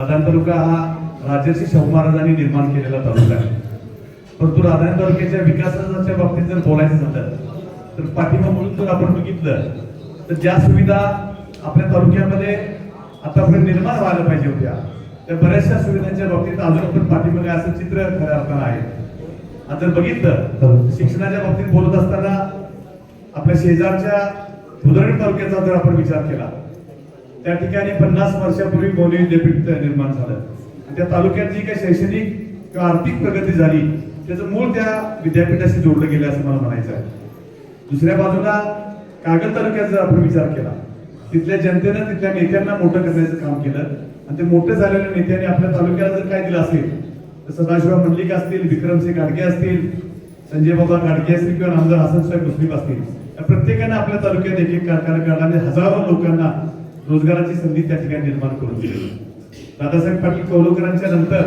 राधान तालुका हा राजर्षी शाहू महाराजांनी निर्माण केलेला तालुका आहे. परंतु राधान तालुक्याच्या विकासाच्या बाबतीत जर बोलायचं झालं तर पाठीमागून जर आपण बघितलं तर ज्या सुविधा आपल्या तालुक्यामध्ये आतापर्यंत निर्माण व्हायला पाहिजे होत्या त्या बऱ्याचशा सुविधांच्या बाबतीत अजून पण काय असं चित्र खऱ्या अर्थानं आहे. आणि जर बघितलं शिक्षणाच्या बाबतीत बोलत असताना आपल्या शेजारच्या उदरण तालुक्याचा जर आपण विचार केला त्या ठिकाणी पन्नास वर्षापूर्वी मौली विद्यापीठ निर्माण झालं. आणि त्या तालुक्यात जी काही शैक्षणिक किंवा आर्थिक प्रगती झाली त्याचं मूळ त्या विद्यापीठाशी जोडलं गेलं असं मला म्हणायचं आहे. दुसऱ्या बाजूला कागल तालुक्याचा जर आपण विचार केला तिथल्या जनतेनं तिथल्या नेत्यांना मोठं करण्याचं काम केलं आणि ते मोठे झालेल्या नेत्यांनी आपल्या तालुक्याला जर काय दिलं असेल तर सदाशिवराव मंडलिक असतील विक्रमसिंह गाडगे असतील संजय बाबा गाडगे असतील किंवा नामदार हसनसाहेब मुस्लिम असतील या आपल्या तालुक्यात एक एक कारखाना काढला आणि हजारो लोकांना रोजगाराची संधी त्या ठिकाणी निर्माण करून दिली. दादासाहेब पाटील कौलकरांच्या नंतर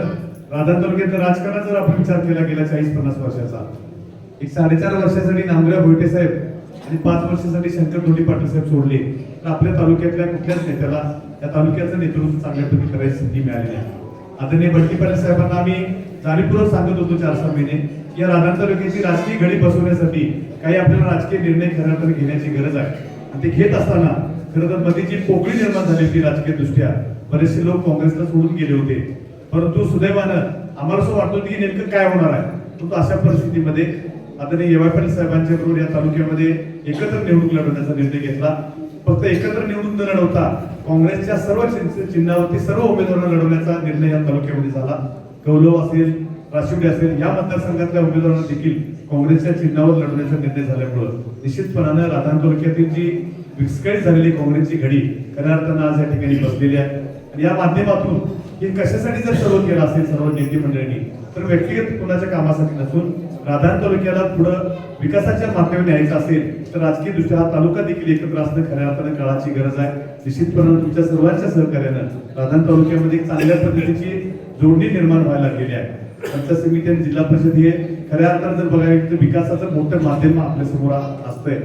राधा तालुक्यात राजकारणाचा जर आपण विचार केला गेला चाळीस पन्नास वर्षाचा एक साडेचार वर्षासाठी नामदेव भोईटे साहेब आणि पाच वर्षासाठी शंकर धोडी पाटील साहेब सोडले तर आपल्या तालुक्यातल्या कुठल्याच नेत्याला त्या तालुक्याचं नेतृत्व चांगल्यापैकी करायची संधी मिळाली नाही. आदरणीय बंटी पाटील साहेबांना आम्ही जाणीवपूर्वक सांगत होतो चार सहा महिने या राधा तालुक्याची राजकीय घडी बसवण्यासाठी काही आपल्याला राजकीय निर्णय खरं तर घेण्याची गरज आहे. आणि ते घेत असताना खरं तर मध्ये जी पोकळी निर्माण झाली होती राजकीय दृष्ट्या बरेचसे लोक काँग्रेसला सोडून गेले होते. परंतु सुदैवानं आम्हाला असं वाटत होतं की नेमकं काय होणार आहे? परंतु अशा परिस्थितीमध्ये आदरणीय येवाय पाटील साहेबांच्या बरोबर या तालुक्यामध्ये एकत्र निवडणूक लढवण्याचा निर्णय घेतला. फक्त एकत्र निवडणूक न लढवता काँग्रेसच्या सर्व चिन्हावरती सर्व उमेदवारांना लढवण्याचा निर्णय या तालुक्यामध्ये झाला. कौलव असेल राशिवडे असेल या मतदारसंघातल्या उमेदवारांना देखील काँग्रेसच्या चिन्हावर लढवण्याचा निर्णय झाल्यामुळं निश्चितपणानं राधान तालुक्यातील जी विस्कळीत झालेली काँग्रेसची घडी खऱ्या अर्थानं आज या ठिकाणी बसलेली आहे. आणि या माध्यमातून हे कशासाठी जर सर्व केलं असेल सर्व नेते मंडळींनी तर व्यक्तिगत कुणाच्या कामासाठी नसून राधान तालुक्याला पुढं विकासाच्या माध्यमाने न्यायचं असेल तर राजकीय दृष्ट्या हा तालुका देखील एकत्र असणं खऱ्या अर्थानं काळाची गरज आहे. निश्चितपणे तुमच्या सर्वांच्या सहकार्यानं राधान तालुक्यामध्ये चांगल्या पद्धतीची जोडणी निर्माण व्हायला लागलेली आहे. पंचायत समिती आणि जिल्हा परिषद हे खऱ्या अर्थानं जर बघायला तर विकासाचं मोठं माध्यम आपल्यासमोर असतंय.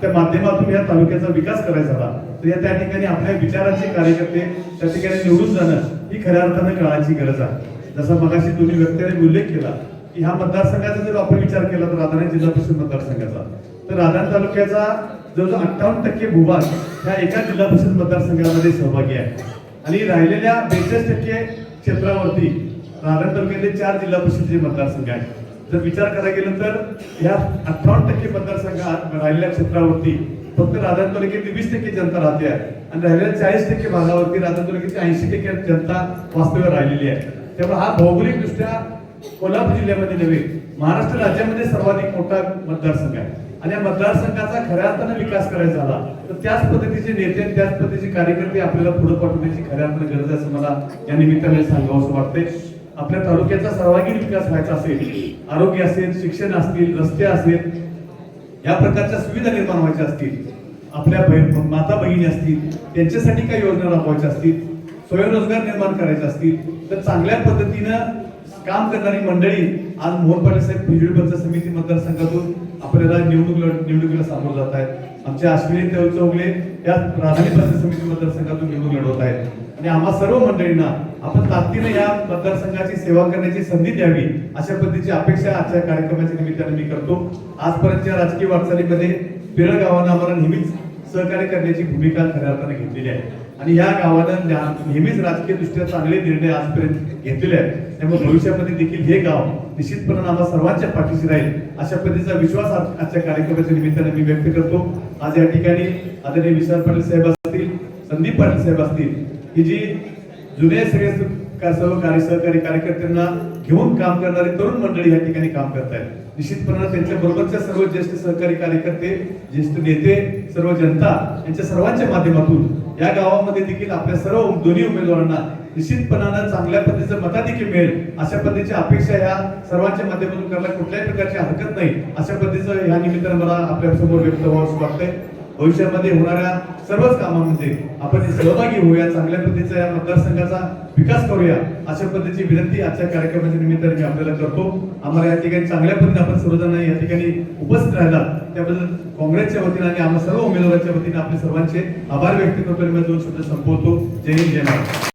त्या माध्यमातून या तालुक्याचा विकास करायचा झाला. तर या त्या ठिकाणी आपल्या विचारांचे कार्यकर्ते त्या ठिकाणी निवडून जाणं ही खऱ्या अर्थानं काळाची गरज आहे. जसा मगाशी दोन्ही व्यक्तीने उल्लेख केला की ह्या मतदारसंघाचा जर आपण विचार केला तर राधाने जिल्हा परिषद मतदारसंघाचा. तर राधान तालुक्याचा जवळजवळ अठ्ठावन्न टक्के भूभाग ह्या एका जिल्हा परिषद मतदारसंघामध्ये सहभागी आहे. आणि राहिलेल्या बेचाळीस टक्के क्षेत्रावरती राधान तालुक्यातले चार जिल्हा परिषदेचे मतदारसंघ आहेत. जर विचार करायला गेलं तर या अठ्ठावन्न टक्के मतदारसंघात राहिलेल्या क्षेत्रावरती फक्त राधान तालुक्यातली वीस टक्के जनता राहते आहे. आणि राहिलेल्या चाळीस टक्के भागावरती राधान तालुक्याची ऐंशी टक्के जनता वास्तव्य राहिलेली आहे. त्यामुळे हा भौगोलिक दृष्ट्या कोल्हापूर जिल्ह्यामध्ये नव्हे महाराष्ट्र राज्यामध्ये सर्वाधिक मोठा मतदारसंघ आहे. आणि या मतदारसंघाचा खऱ्या अर्थानं विकास करायचा झाला तर त्याच पद्धतीचे नेते आणि त्याच पद्धतीचे कार्यकर्ते आपल्याला पुढे पाठवण्याची खऱ्या अर्थानं गरज आहे असं मला या निमित्ताने सांगावं असं वाटतंय. आपल्या तालुक्याचा सर्वांगीण विकास व्हायचा असेल आरोग्य असेल शिक्षण असतील रस्ते असेल या प्रकारच्या सुविधा निर्माण व्हायच्या असतील आपल्या बहीण माता बहिणी असतील त्यांच्यासाठी काही योजना राबवायच्या असतील स्वयंरोजगार निर्माण करायचे असतील तर चांगल्या पद्धतीनं काम करणारी मंडळी आज मोहन पाटील साहेब बिजली पंचायत समिती मतदारसंघातून आपल्याला निवडणूक लढ- निवडणुकीला सामोरं जात आहेत. आमच्या अश्विनी देव चौगले या राजधानी पंचायत समिती मतदारसंघातून निवडणूक लढवत आहेत. आणि आम्हा सर्व मंडळींना आपण ताकदीनं या मतदारसंघाची सेवा करण्याची संधी द्यावी अशा पद्धतीची अपेक्षा आजच्या कार्यक्रमाच्या निमित्ताने मी करतो. आजपर्यंतच्या राजकीय वाटचालीमध्ये पिरळ गावानं आम्हाला नेहमीच सहकार्य करण्याची भूमिका खऱ्या अर्थाने घेतलेली आहे. आणि या गावानं नेहमीच राजकीय दृष्ट्या चांगले निर्णय आजपर्यंत घेतलेले आहेत त्यामुळे भविष्यामध्ये देखील हे गाव निश्चितपणे आम्हाला सर्वांच्या पाठीशी राहील अशा पद्धतीचा विश्वास आज- आजच्या कार्यक्रमाच्या निमित्ताने मी व्यक्त करतो. आज या ठिकाणी आदरणीय विशाल पाटील साहेब असतील संदीप पाटील साहेब असतील ही जी जुने सगळे का- सर्व कार्य सहकारी कार्यकर्त्यांना घेऊन काम करणारे तरुण मंडळी या ठिकाणी काम करतायत. निश्चितपणे त्यांच्या बरोबरच्या सर्व ज्येष्ठ सहकारी कार्यकर्ते ज्येष्ठ नेते सर्व जनता यांच्या सर्वांच्या माध्यमातून या गावामध्ये देखील आपल्या सर्व दोन्ही उमेदवारांना निश्चितपणानं चांगल्या पद्धतीचं मताधिक्य मिळेल अशा पद्धतीची अपेक्षा या सर्वांच्या माध्यमातून करायला कुठल्याही प्रकारची हरकत नाही. अशा पद्धतीचं या निमित्तानं मला आपल्यासमोर व्यक्त व्हावं वाटतंय. भविष्यामध्ये होणाऱ्या सर्वच कामामध्ये आपण सहभागी होऊया चांगल्या पद्धतीचा या मतदारसंघाचा विकास करूया अशा पद्धतीची विनंती आजच्या कार्यक्रमाच्या निमित्ताने मी आपल्याला करतो. आम्हाला या ठिकाणी चांगल्या पद्धतीने आपण सर्वजण या ठिकाणी उपस्थित राहिला त्याबद्दल काँग्रेसच्या वतीने आणि आम्हा सर्व उमेदवारांच्या वतीने आपले सर्वांचे आभार व्यक्त करतो आणि दोन शब्द संपवतो. जय हिंद जय महाराष्ट्र